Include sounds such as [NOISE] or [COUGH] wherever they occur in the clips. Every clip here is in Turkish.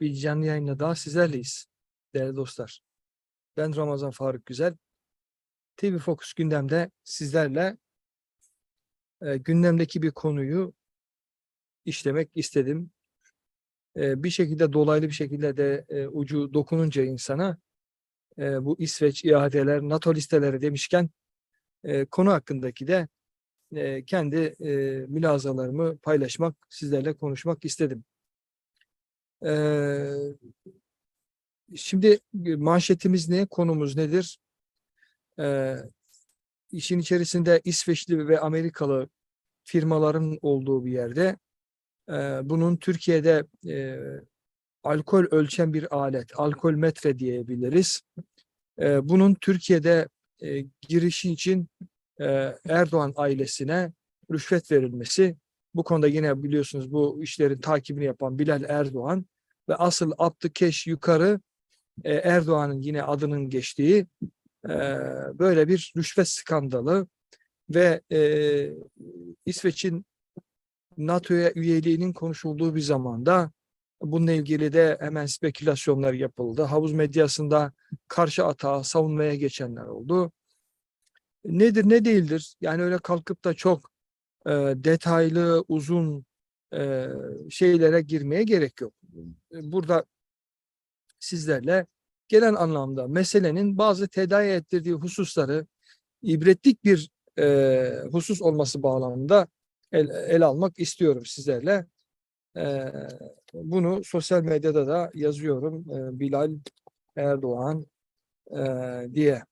bir canlı yayınla daha sizlerleyiz değerli dostlar. Ben Ramazan Faruk Güzel. TV Focus gündemde sizlerle e, gündemdeki bir konuyu işlemek istedim. E, bir şekilde dolaylı bir şekilde de e, ucu dokununca insana e, bu İsveç iadeler, NATO listeleri demişken e, konu hakkındaki de e, kendi e, mülazalarımı paylaşmak, sizlerle konuşmak istedim. Eee, şimdi manşetimiz ne? Konumuz nedir? Eee işin içerisinde İsveçli ve Amerikalı firmaların olduğu bir yerde eee, bunun Türkiye'de eee, alkol ölçen bir alet, alkol metre diyebiliriz. Eee, bunun Türkiye'de eee, girişi için eee, Erdoğan ailesine rüşvet verilmesi bu konuda yine biliyorsunuz bu işlerin takibini yapan Bilal Erdoğan ve asıl Abdükeş yukarı e, Erdoğan'ın yine adının geçtiği e, böyle bir rüşvet skandalı ve e, İsveç'in NATO'ya üyeliğinin konuşulduğu bir zamanda bununla ilgili de hemen spekülasyonlar yapıldı. Havuz medyasında karşı atağa savunmaya geçenler oldu. Nedir ne değildir? Yani öyle kalkıp da çok e, detaylı, uzun e, şeylere girmeye gerek yok. Burada sizlerle genel anlamda meselenin bazı tedavi ettirdiği hususları ibretlik bir e, husus olması bağlamında el, el almak istiyorum sizlerle. E, bunu sosyal medyada da yazıyorum. E, Bilal Erdoğan e, diye.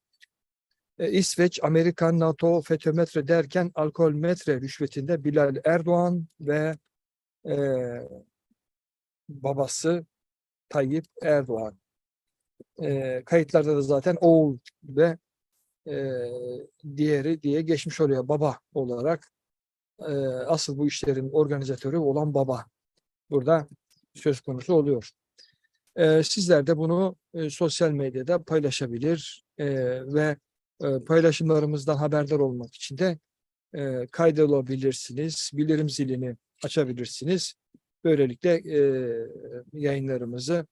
E, İsveç, Amerikan, NATO, FETÖ-METRE derken alkol metre rüşvetinde Bilal Erdoğan ve e, babası Tayyip Erdoğan. E, kayıtlarda da zaten oğul ve e, diğeri diye geçmiş oluyor baba olarak. E, asıl bu işlerin organizatörü olan baba. Burada söz konusu oluyor. E, sizler de bunu e, sosyal medyada paylaşabilir e, ve e, paylaşımlarımızdan haberdar olmak için de e, kaydolabilirsiniz. Bildirim zilini açabilirsiniz. Böylelikle e, yayınlarımızı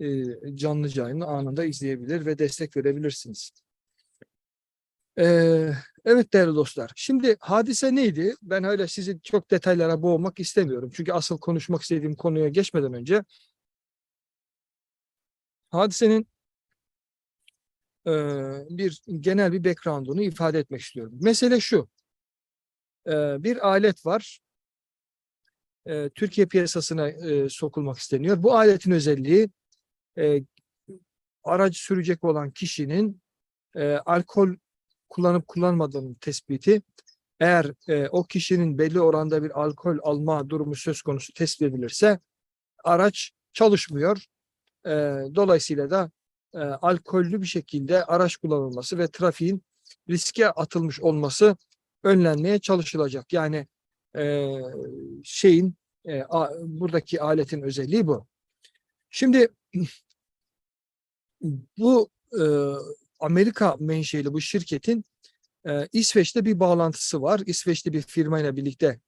e, canlı canlı anında izleyebilir ve destek verebilirsiniz. E, evet değerli dostlar. Şimdi hadise neydi? Ben öyle sizi çok detaylara boğmak istemiyorum. Çünkü asıl konuşmak istediğim konuya geçmeden önce hadisenin e, bir genel bir background'unu ifade etmek istiyorum. Mesele şu. E, bir alet var. E, Türkiye piyasasına e, sokulmak isteniyor. Bu aletin özelliği e, aracı sürecek olan kişinin e, alkol kullanıp kullanmadığının tespiti eğer e, o kişinin belli oranda bir alkol alma durumu söz konusu tespit edilirse araç çalışmıyor. E, dolayısıyla da e, alkollü bir şekilde araç kullanılması ve trafiğin riske atılmış olması önlenmeye çalışılacak. Yani e, şeyin e, buradaki aletin özelliği bu. Şimdi bu e, Amerika menşeli bu şirketin İsveç'te bir bağlantısı var. İsveçli bir firmayla birlikte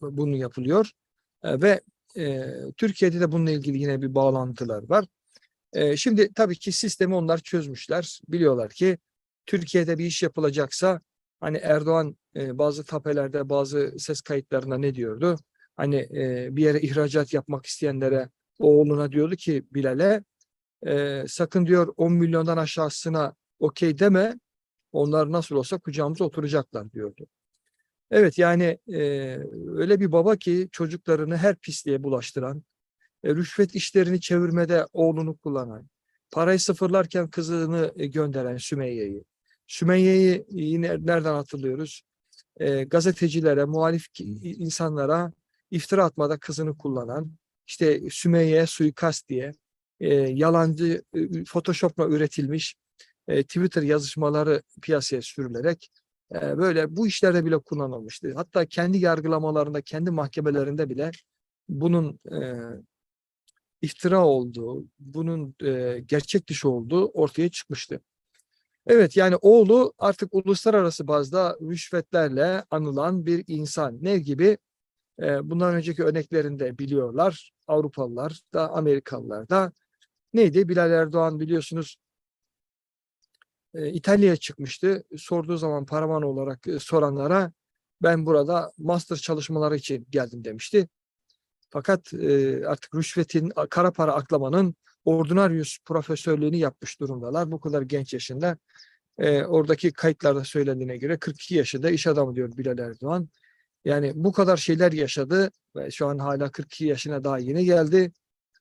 bunu yapılıyor ve Türkiye'de de bununla ilgili yine bir bağlantılar var. Şimdi tabii ki sistemi onlar çözmüşler. Biliyorlar ki Türkiye'de bir iş yapılacaksa hani Erdoğan e, bazı tapelerde bazı ses kayıtlarında ne diyordu? Hani e, bir yere ihracat yapmak isteyenlere oğluna diyordu ki Bilal'e e, sakın diyor 10 milyondan aşağısına okey deme. Onlar nasıl olsa kucağımıza oturacaklar diyordu. Evet yani e, öyle bir baba ki çocuklarını her pisliğe bulaştıran, e, rüşvet işlerini çevirmede oğlunu kullanan, parayı sıfırlarken kızını e, gönderen Sümeyye'yi. Sümeyye'yi yine nereden hatırlıyoruz? E, gazetecilere, muhalif insanlara iftira atmada kızını kullanan, işte Sümeyye suikast diye e, yalancı e, Photoshop'la üretilmiş e, Twitter yazışmaları piyasaya sürülerek e, böyle bu işlerde bile kullanılmıştı. Hatta kendi yargılamalarında, kendi mahkemelerinde bile bunun e, iftira olduğu, bunun e, gerçek dışı olduğu ortaya çıkmıştı. Evet yani oğlu artık uluslararası bazda rüşvetlerle anılan bir insan. Ne gibi? E, bundan önceki örneklerinde biliyorlar. Avrupalılar da Amerikalılar da neydi? Bilal Erdoğan biliyorsunuz e, İtalya'ya çıkmıştı. Sorduğu zaman paravan olarak e, soranlara ben burada master çalışmaları için geldim demişti. Fakat e, artık rüşvetin, kara para aklamanın ordinarius profesörlüğünü yapmış durumdalar. Bu kadar genç yaşında. E, oradaki kayıtlarda söylendiğine göre 42 yaşında iş adamı diyor Bilal Erdoğan. Yani bu kadar şeyler yaşadı ve şu an hala 42 yaşına daha yeni geldi.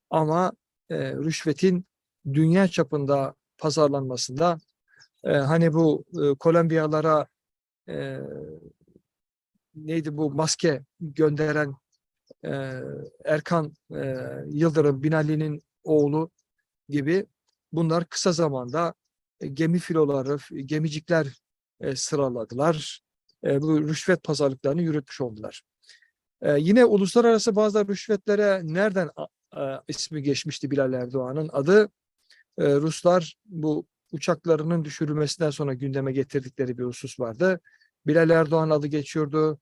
Ama e, rüşvetin dünya çapında pazarlanmasında e, hani bu e, Kolombiyalara e, neydi bu maske gönderen e, Erkan e, Yıldırım Binali'nin oğlu gibi bunlar kısa zamanda e, gemi filoları, gemicikler e, sıraladılar. E, bu rüşvet pazarlıklarını yürütmüş oldular. Yine uluslararası bazı rüşvetlere nereden ismi geçmişti Bilal Erdoğan'ın adı? Ruslar bu uçaklarının düşürülmesinden sonra gündeme getirdikleri bir husus vardı. Bilal Erdoğan adı geçiyordu.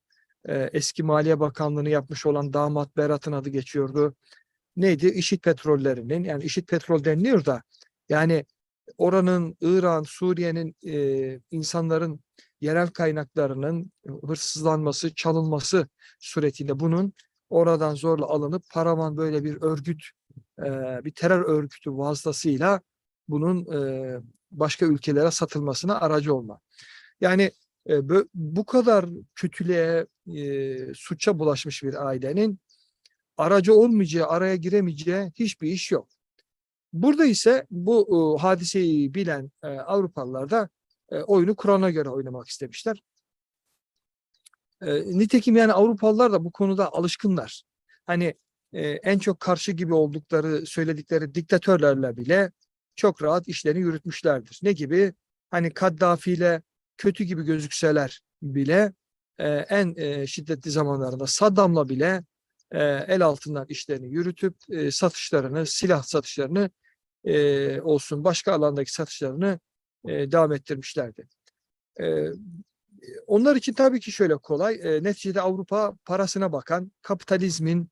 Eski Maliye Bakanlığı'nı yapmış olan damat Berat'ın adı geçiyordu. Neydi? İşit petrollerinin yani İşit petrol deniliyor da yani oranın İran, Suriye'nin e, insanların yerel kaynaklarının hırsızlanması, çalınması suretinde bunun oradan zorla alınıp paravan böyle bir örgüt, e, bir terör örgütü vasıtasıyla bunun e, başka ülkelere satılmasına aracı olma. Yani e, bu kadar kötülüğe, e, suça bulaşmış bir ailenin aracı olmayacağı, araya giremeyeceği hiçbir iş yok. Burada ise bu e, hadiseyi bilen e, Avrupalılar da e, oyunu Kur'an'a göre oynamak istemişler. E, nitekim yani Avrupalılar da bu konuda alışkınlar. Hani e, en çok karşı gibi oldukları söyledikleri diktatörlerle bile çok rahat işlerini yürütmüşlerdir. Ne gibi? Hani Kaddafi ile kötü gibi gözükseler bile e, en e, şiddetli zamanlarında Saddam'la bile el altından işlerini yürütüp e, satışlarını, silah satışlarını e, olsun başka alandaki satışlarını e, devam ettirmişlerdi. E, onlar için tabii ki şöyle kolay. E, neticede Avrupa parasına bakan, kapitalizmin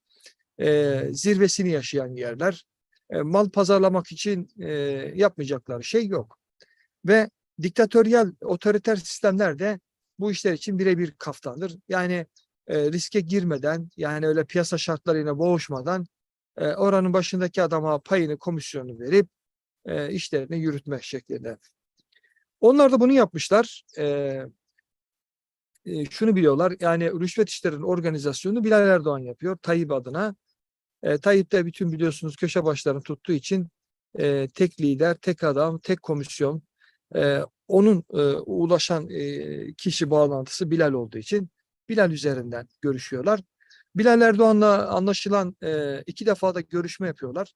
e, zirvesini yaşayan yerler. E, mal pazarlamak için e, yapmayacakları şey yok. Ve diktatöryel, otoriter sistemler de bu işler için birebir kaftandır. Yani e, riske girmeden, yani öyle piyasa şartlarıyla boğuşmadan e, oranın başındaki adama payını, komisyonu verip e, işlerini yürütmek şeklinde. Onlar da bunu yapmışlar. E, e, şunu biliyorlar, yani rüşvet işlerinin organizasyonunu Bilal Erdoğan yapıyor Tayyip adına. E, Tayyip de bütün biliyorsunuz köşe başlarını tuttuğu için e, tek lider, tek adam, tek komisyon, e, onun e, ulaşan e, kişi bağlantısı Bilal olduğu için Bilal üzerinden görüşüyorlar. Bilal Erdoğan'la anlaşılan e, iki defa da görüşme yapıyorlar.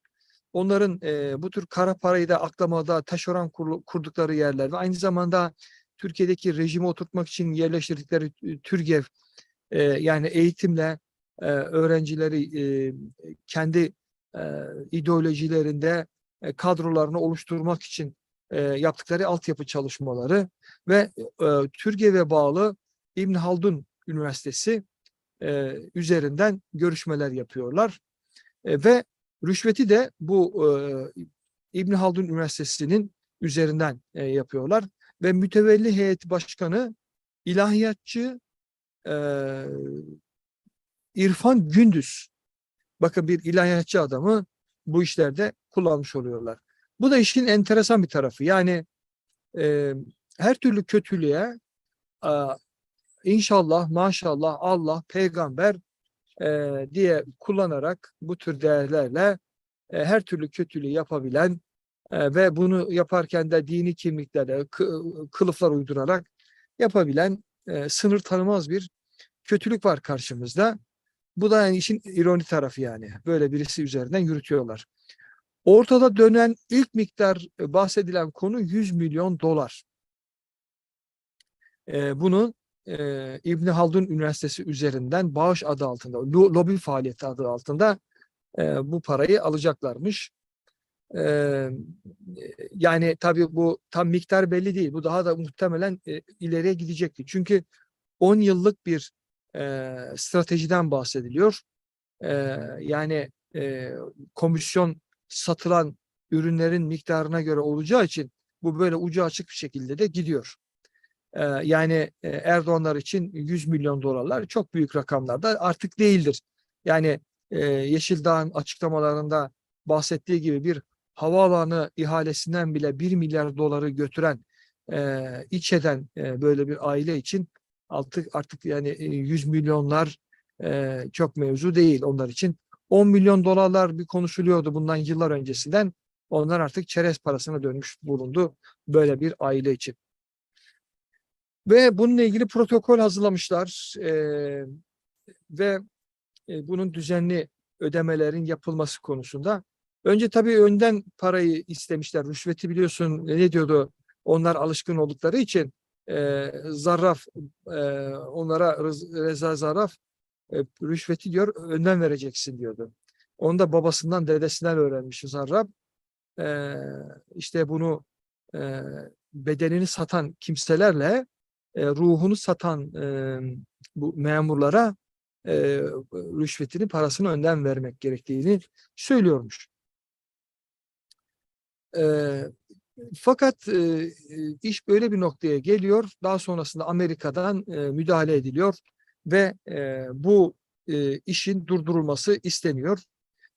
Onların e, bu tür kara parayı da aklamada taşeron kurlu- kurdukları yerler ve aynı zamanda Türkiye'deki rejimi oturtmak için yerleştirdikleri TÜRGEV e, yani eğitimle e, öğrencileri e, kendi e, ideolojilerinde e, kadrolarını oluşturmak için e, yaptıkları altyapı çalışmaları ve e, TÜRGEV'e bağlı İbn Haldun Üniversitesi e, üzerinden görüşmeler yapıyorlar. E, ve rüşveti de bu e, İbn Haldun Üniversitesi'nin üzerinden e, yapıyorlar ve mütevelli heyet başkanı ilahiyatçı e, İrfan Gündüz. Bakın bir ilahiyatçı adamı bu işlerde kullanmış oluyorlar. Bu da işin enteresan bir tarafı. Yani e, her türlü kötülüğe inşallah, maşallah, Allah, peygamber e, diye kullanarak bu tür değerlerle e, her türlü kötülüğü yapabilen e, ve bunu yaparken de dini kimliklere, kı- kılıflar uydurarak yapabilen e, sınır tanımaz bir kötülük var karşımızda. Bu da yani işin ironi tarafı yani. Böyle birisi üzerinden yürütüyorlar. Ortada dönen ilk miktar e, bahsedilen konu 100 milyon dolar. E, bunu e, İbni Haldun Üniversitesi üzerinden bağış adı altında, lo- lobi faaliyeti adı altında e, bu parayı alacaklarmış. E, yani tabii bu tam miktar belli değil. Bu daha da muhtemelen e, ileriye gidecekti. Çünkü 10 yıllık bir e, stratejiden bahsediliyor. E, yani e, komisyon satılan ürünlerin miktarına göre olacağı için bu böyle ucu açık bir şekilde de gidiyor. Yani e, Erdoğanlar için 100 milyon dolarlar çok büyük rakamlarda artık değildir. Yani Yeşildağ'ın açıklamalarında bahsettiği gibi bir havaalanı ihalesinden bile 1 milyar doları götüren, iç eden böyle bir aile için artık artık yani e, 100 milyonlar e, çok mevzu değil onlar için. 10 milyon dolarlar bir konuşuluyordu bundan yıllar öncesinden. Onlar artık çerez parasına dönmüş bulundu böyle bir aile için. Ve bununla ilgili protokol hazırlamışlar eee, ve e, bunun düzenli ödemelerin yapılması konusunda. Önce tabii önden parayı istemişler. Rüşveti biliyorsun ne diyordu? Onlar alışkın oldukları için e, Zarraf e, onlara Reza Zarraf e, rüşveti diyor önden vereceksin diyordu. Onu da babasından dedesinden öğrenmiş Zarrab. E, işte bunu e, bedenini satan kimselerle e, ruhunu satan e, bu memurlara e, rüşvetini parasını önden vermek gerektiğini söylüyormuş. E, fakat e, e, iş böyle bir noktaya geliyor. Daha sonrasında Amerika'dan e, müdahale ediliyor ve e, bu e, işin durdurulması isteniyor.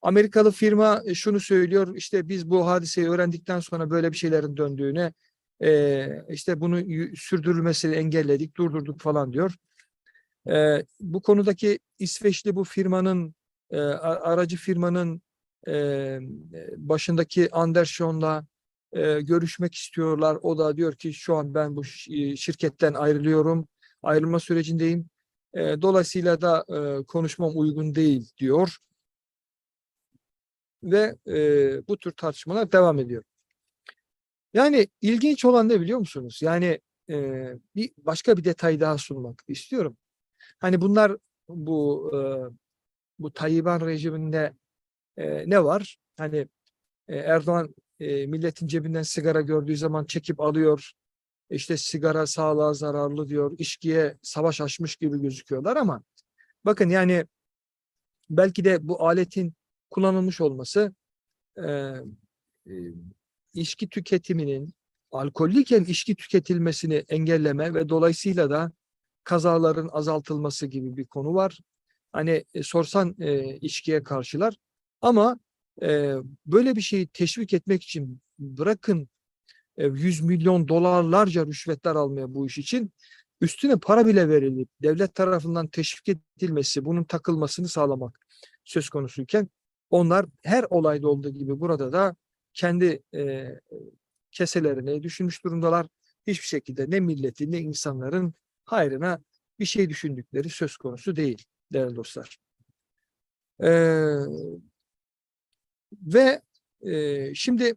Amerikalı firma e, şunu söylüyor, işte biz bu hadiseyi öğrendikten sonra böyle bir şeylerin döndüğüne e, işte bunu sürdürülmesini engelledik, durdurduk falan diyor. E, bu konudaki İsveçli bu firmanın, e, aracı firmanın e, başındaki Andersson'la e, görüşmek istiyorlar. O da diyor ki şu an ben bu şi- şirketten ayrılıyorum, ayrılma sürecindeyim. E, dolayısıyla da e, konuşmam uygun değil diyor. Ve e, bu tür tartışmalar devam ediyor. Yani ilginç olan ne biliyor musunuz? Yani e, bir başka bir detay daha sunmak istiyorum. Hani bunlar bu e, bu Taliban rejiminde e, ne var? Hani e, Erdoğan e, milletin cebinden sigara gördüğü zaman çekip alıyor. İşte sigara sağlığa zararlı diyor. İçkiye savaş açmış gibi gözüküyorlar ama bakın yani belki de bu aletin kullanılmış olması e, içki tüketiminin alkollüyken içki tüketilmesini engelleme ve dolayısıyla da kazaların azaltılması gibi bir konu var. Hani e, sorsan e, içkiye karşılar ama e, böyle bir şeyi teşvik etmek için bırakın e, 100 milyon dolarlarca rüşvetler almaya bu iş için üstüne para bile verilip devlet tarafından teşvik edilmesi, bunun takılmasını sağlamak söz konusuyken onlar her olayda olduğu gibi burada da kendi e, keselerini düşünmüş durumdalar. Hiçbir şekilde ne milletin ne insanların hayrına bir şey düşündükleri söz konusu değil değerli dostlar. Ee, ve e, şimdi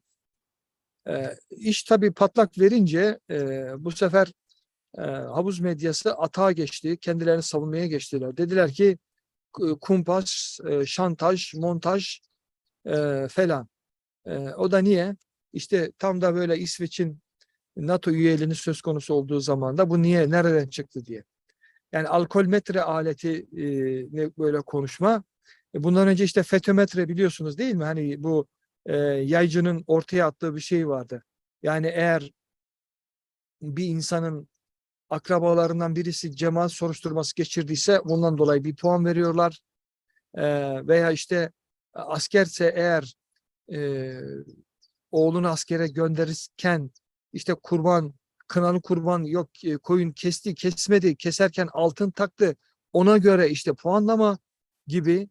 e, iş tabii patlak verince e, bu sefer e, havuz medyası atağa geçti. Kendilerini savunmaya geçtiler. Dediler ki kumpas, e, şantaj, montaj e, falan. E, o da niye? İşte tam da böyle İsveç'in NATO üyeliğinin söz konusu olduğu zaman da bu niye, nereden çıktı diye. Yani alkol metre aleti e, böyle konuşma. E, bundan önce işte fetometre biliyorsunuz değil mi? Hani bu e, yaycının ortaya attığı bir şey vardı. Yani eğer bir insanın akrabalarından birisi cemaat soruşturması geçirdiyse bundan dolayı bir puan veriyorlar. E, veya işte askerse eğer e, oğlunu askere gönderirken işte kurban, kınalı kurban yok e, koyun kesti, kesmedi, keserken altın taktı. Ona göre işte puanlama gibi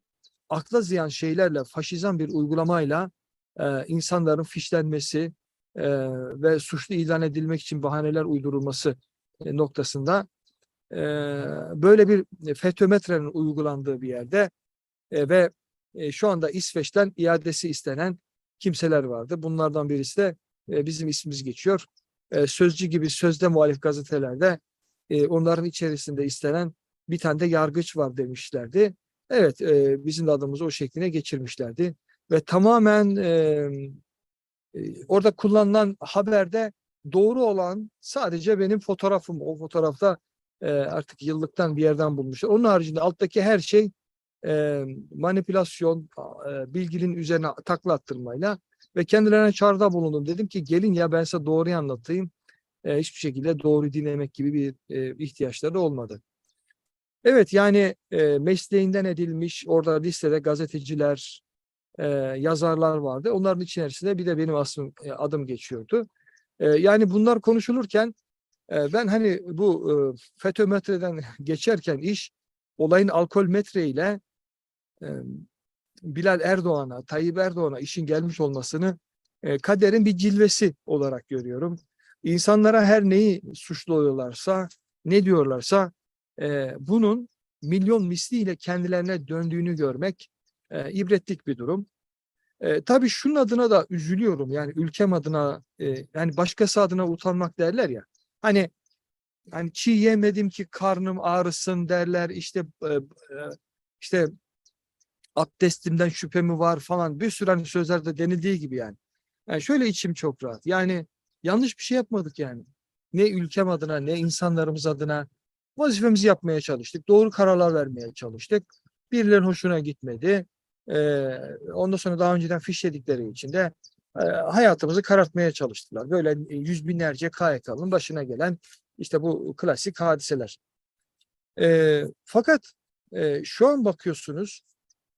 akla ziyan şeylerle, faşizan bir uygulamayla e, insanların fişlenmesi e, ve suçlu ilan edilmek için bahaneler uydurulması e, noktasında e, böyle bir fetometrenin uygulandığı bir yerde e, ve e, şu anda İsveç'ten iadesi istenen kimseler vardı. Bunlardan birisi de e, bizim ismimiz geçiyor. E, Sözcü gibi sözde muhalif gazetelerde e, onların içerisinde istenen bir tane de yargıç var demişlerdi. Evet, e, bizim de adımızı o şekline geçirmişlerdi. Ve tamamen e, orada kullanılan haberde doğru olan sadece benim fotoğrafım. O fotoğrafta e, artık yıllıktan bir yerden bulmuşlar. Onun haricinde alttaki her şey e, manipülasyon, e, bilginin üzerine takla attırmayla ve kendilerine çağrıda bulundum. Dedim ki gelin ya ben size doğruyu anlatayım. E, hiçbir şekilde doğru dinlemek gibi bir e, ihtiyaçları olmadı. Evet yani e, mesleğinden edilmiş orada listede gazeteciler, e, yazarlar vardı. Onların içerisinde bir de benim aslım, e, adım geçiyordu. E, yani bunlar konuşulurken e, ben hani bu e, FETÖ-METRE'den [LAUGHS] geçerken iş olayın alkol metre ile Bilal Erdoğan'a, Tayyip Erdoğan'a işin gelmiş olmasını kaderin bir cilvesi olarak görüyorum. İnsanlara her neyi suçluyorlarsa, ne diyorlarsa bunun milyon misliyle kendilerine döndüğünü görmek ibretlik bir durum. E, tabii şunun adına da üzülüyorum. Yani ülkem adına, e, yani başkası adına utanmak derler ya. Hani hani çiğ yemedim ki karnım ağrısın derler. İşte e, işte abdestimden şüphe mi var falan bir sürü hani sözlerde denildiği gibi yani. Yani şöyle içim çok rahat. Yani yanlış bir şey yapmadık yani. Ne ülkem adına ne insanlarımız adına vazifemizi yapmaya çalıştık. Doğru kararlar vermeye çalıştık. Birilerinin hoşuna gitmedi. Ee, ondan sonra daha önceden fişledikleri için de e, hayatımızı karartmaya çalıştılar. Böyle yüz binlerce KYK'nın başına gelen işte bu klasik hadiseler. Ee, fakat e, şu an bakıyorsunuz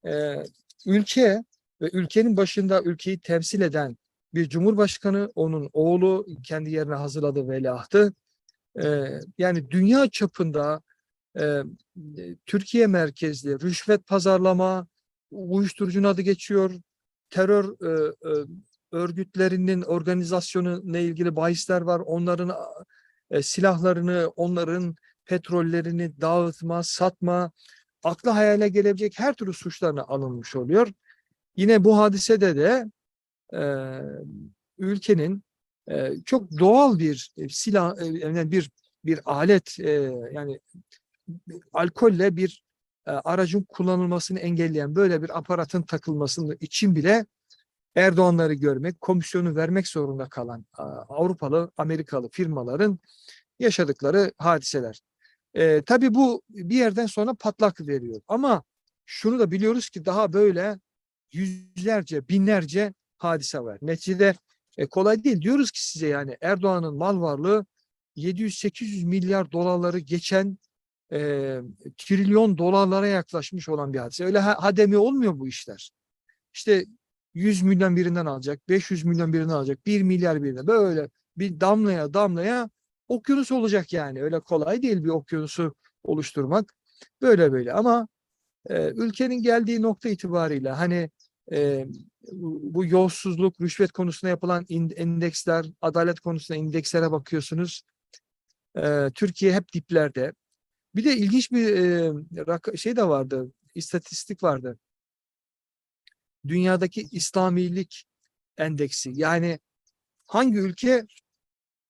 e, ülke ve ülkenin başında ülkeyi temsil eden bir cumhurbaşkanı, onun oğlu kendi yerine hazırladığı veliahtı. E, yani dünya çapında e, Türkiye merkezli rüşvet pazarlama, uyuşturucunun adı geçiyor, terör e, e, örgütlerinin organizasyonu ile ilgili bahisler var. Onların e, silahlarını, onların petrollerini dağıtma, satma, akla hayale gelebilecek her türlü suçlarına alınmış oluyor. Yine bu hadisede de e, ülkenin e, çok doğal bir e, silah, e, yani bir bir alet e, yani alkolle bir e, aracın kullanılmasını engelleyen böyle bir aparatın takılmasının için bile Erdoğanları görmek, komisyonu vermek zorunda kalan Avrupalı, Amerikalı firmaların yaşadıkları hadiseler. E, tabii bu bir yerden sonra patlak veriyor. Ama şunu da biliyoruz ki daha böyle yüzlerce, binlerce hadise var. Neticede e, kolay değil. Diyoruz ki size yani Erdoğan'ın mal varlığı 700-800 milyar dolarları geçen e, trilyon dolarlara yaklaşmış olan bir hadise. Öyle ha hademi olmuyor bu işler. İşte 100 milyon birinden alacak, 500 milyon birinden alacak, 1 milyar birinden böyle bir damlaya damlaya okyanus olacak yani. Öyle kolay değil bir okyanusu oluşturmak. Böyle böyle ama e, ülkenin geldiği nokta itibariyle hani e, bu yolsuzluk, rüşvet konusunda yapılan endeksler, adalet konusunda indekslere bakıyorsunuz. E, Türkiye hep diplerde. Bir de ilginç bir e, şey de vardı, istatistik vardı. Dünyadaki İslamilik endeksi. Yani hangi ülke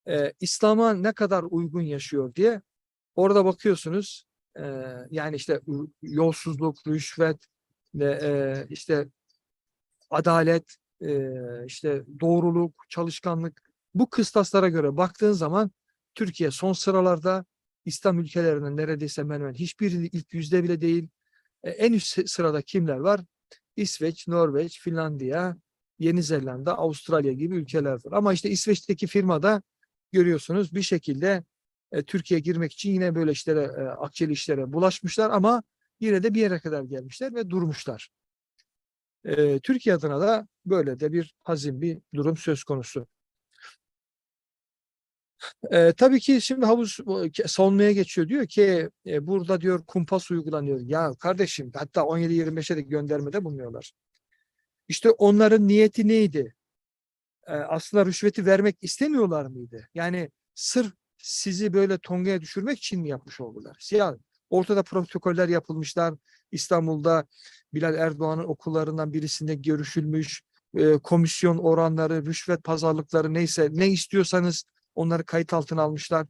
e, İslam'a ne kadar uygun yaşıyor diye orada bakıyorsunuz. E, yani işte yolsuzluk, rüşvet ve e, işte adalet, e, işte doğruluk, çalışkanlık bu kıstaslara göre baktığın zaman Türkiye son sıralarda İslam ülkelerinden neredeyse hemen hemen hiçbiri ilk yüzde bile değil. E, en üst sırada kimler var? İsveç, Norveç, Finlandiya, Yeni Zelanda, Avustralya gibi ülkeler var. Ama işte İsveç'teki firmada görüyorsunuz bir şekilde e, Türkiye'ye girmek için yine böyle işlere, e, akçeli işlere bulaşmışlar ama yine de bir yere kadar gelmişler ve durmuşlar. E, Türkiye adına da böyle de bir hazin bir durum söz konusu. E, tabii ki şimdi havuz savunmaya geçiyor. Diyor ki e, burada diyor kumpas uygulanıyor. Ya kardeşim hatta 17-25'e de göndermede bulunuyorlar. İşte onların niyeti neydi? Aslında rüşveti vermek istemiyorlar mıydı? Yani sırf sizi böyle tongaya düşürmek için mi yapmış oldular? Ya ortada protokoller yapılmışlar. İstanbul'da Bilal Erdoğan'ın okullarından birisinde görüşülmüş. Komisyon oranları, rüşvet pazarlıkları neyse ne istiyorsanız onları kayıt altına almışlar.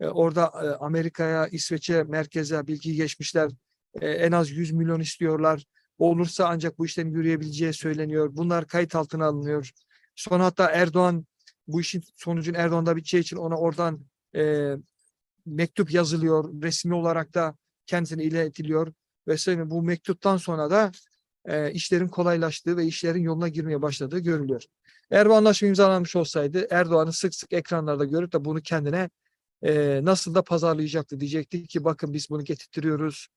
Orada Amerika'ya, İsveç'e, merkeze bilgi geçmişler. En az 100 milyon istiyorlar. Olursa ancak bu işlerin yürüyebileceği söyleniyor. Bunlar kayıt altına alınıyor. Sonra hatta Erdoğan bu işin sonucun Erdoğan'da biteceği için ona oradan e, mektup yazılıyor. Resmi olarak da kendisine iletiliyor. ve senin bu mektuptan sonra da e, işlerin kolaylaştığı ve işlerin yoluna girmeye başladığı görülüyor. Eğer bu anlaşma imzalanmış olsaydı Erdoğan'ı sık sık ekranlarda görüp de bunu kendine e, nasıl da pazarlayacaktı. Diyecekti ki bakın biz bunu getirtiyoruz.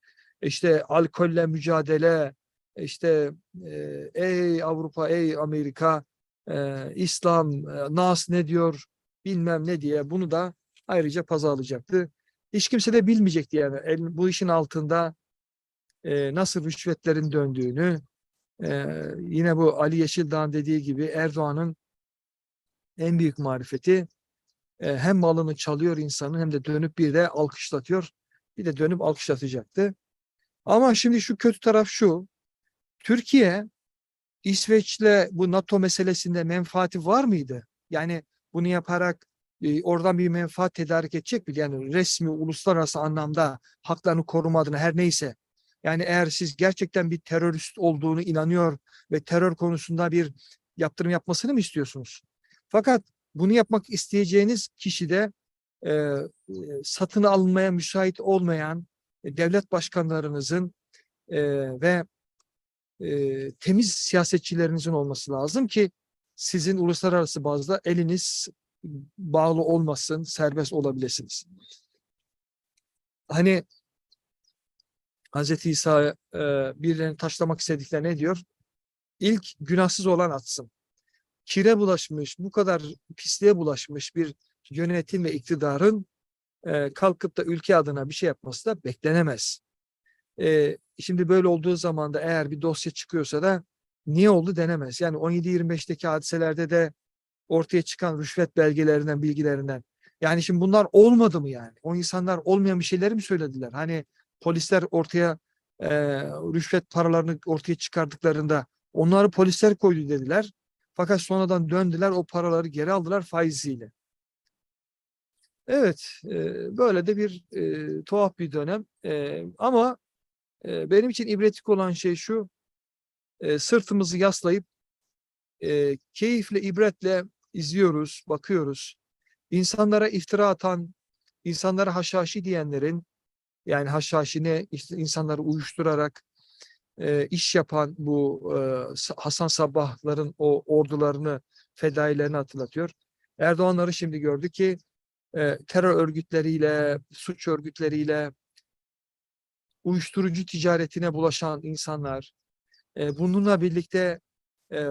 İşte alkolle mücadele, işte e, ey Avrupa, ey Amerika, e, İslam, e, Nas ne diyor bilmem ne diye bunu da ayrıca pazarlayacaktı. Hiç kimse de bilmeyecekti yani el- bu işin altında e, nasıl rüşvetlerin döndüğünü, e, yine bu Ali Yeşildağ'ın dediği gibi Erdoğan'ın en büyük marifeti e, hem malını çalıyor insanın hem de dönüp bir de alkışlatıyor. Bir de dönüp alkışlatacaktı. Ama şimdi şu kötü taraf şu. Türkiye İsveç'le bu NATO meselesinde menfaati var mıydı? Yani bunu yaparak e, oradan bir menfaat tedarik edecek mi? Yani resmi uluslararası anlamda haklarını koruma adına her neyse. Yani eğer siz gerçekten bir terörist olduğunu inanıyor ve terör konusunda bir yaptırım yapmasını mı istiyorsunuz? Fakat bunu yapmak isteyeceğiniz kişi de e, e, satın alınmaya müsait olmayan e, devlet başkanlarınızın e, ve e, temiz siyasetçilerinizin olması lazım ki sizin uluslararası bazda eliniz bağlı olmasın, serbest olabilirsiniz. Hani Hz. İsa e, birilerini taşlamak istediklerinde ne diyor? İlk günahsız olan atsın. Kire bulaşmış, bu kadar pisliğe bulaşmış bir yönetim ve iktidarın e, kalkıp da ülke adına bir şey yapması da beklenemez. E, şimdi böyle olduğu zaman da eğer bir dosya çıkıyorsa da niye oldu denemez. Yani 17-25'teki hadiselerde de ortaya çıkan rüşvet belgelerinden, bilgilerinden. Yani şimdi bunlar olmadı mı yani? O insanlar olmayan bir şeyleri mi söylediler? Hani polisler ortaya e, rüşvet paralarını ortaya çıkardıklarında onları polisler koydu dediler. Fakat sonradan döndüler o paraları geri aldılar faiziyle. Evet, e, böyle de bir e, tuhaf bir dönem. E, ama e, benim için ibretlik olan şey şu, e, sırtımızı yaslayıp e, keyifle, ibretle izliyoruz, bakıyoruz. İnsanlara iftira atan, insanlara haşhaşi diyenlerin, yani haşhaşi ne, insanları uyuşturarak e, iş yapan bu e, Sa- Hasan Sabbahların o ordularını, fedailerini hatırlatıyor. Erdoğanları şimdi gördü ki e, terör örgütleriyle, suç örgütleriyle, uyuşturucu ticaretine bulaşan insanlar, e, bununla birlikte e,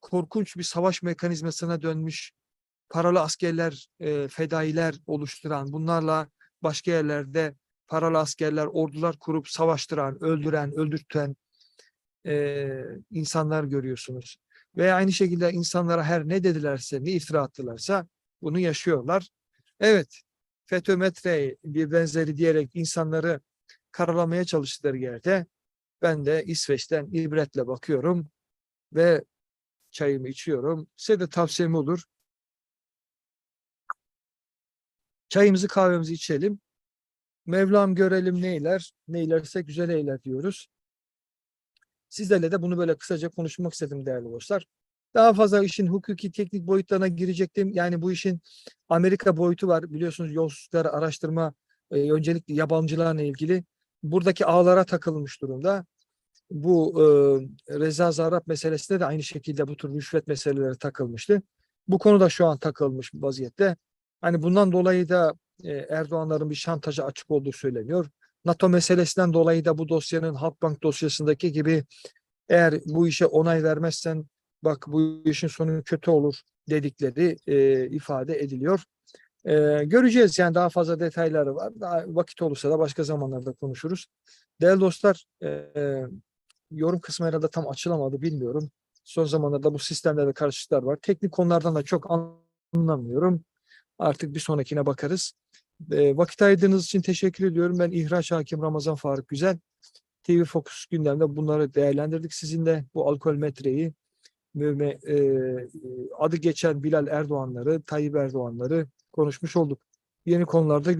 korkunç bir savaş mekanizmasına dönmüş paralı askerler, e, fedailer oluşturan, bunlarla başka yerlerde paralı askerler, ordular kurup savaştıran, öldüren, öldürten e, insanlar görüyorsunuz. Ve aynı şekilde insanlara her ne dedilerse, ne iftira attılarsa bunu yaşıyorlar. Evet, FETÖ bir benzeri diyerek insanları karalamaya çalıştıkları yerde ben de İsveç'ten ibretle bakıyorum ve çayımı içiyorum. Size de tavsiyem olur. Çayımızı kahvemizi içelim. Mevlam görelim neyler, neylerse güzel eyler diyoruz. Sizlerle de bunu böyle kısaca konuşmak istedim değerli dostlar. Daha fazla işin hukuki teknik boyutlarına girecektim. Yani bu işin Amerika boyutu var. Biliyorsunuz yolsuzlukları araştırma e, öncelikle yabancılarla ilgili buradaki ağlara takılmış durumda. Bu e, Reza Zarrab meselesinde de aynı şekilde bu tür rüşvet meseleleri takılmıştı. Bu konuda şu an takılmış vaziyette. Hani bundan dolayı da e, Erdoğanların bir şantaja açık olduğu söyleniyor. NATO meselesinden dolayı da bu dosyanın Halkbank dosyasındaki gibi eğer bu işe onay vermezsen bak bu işin sonu kötü olur dedikleri e, ifade ediliyor. E, göreceğiz yani daha fazla detayları var. Daha vakit olursa da başka zamanlarda konuşuruz. Değerli dostlar e, yorum kısmı herhalde tam açılamadı bilmiyorum. Son zamanlarda bu sistemlerde karışıklıklar var. Teknik konulardan da çok anlamıyorum. Artık bir sonrakine bakarız. E, vakit ayırdığınız için teşekkür ediyorum. Ben İhraç Hakim Ramazan Faruk Güzel. TV Focus gündemde bunları değerlendirdik. Sizinle bu alkol metreyi e, adı geçen Bilal Erdoğanları, Tayyip Erdoğanları konuşmuş olduk. Yeni konularda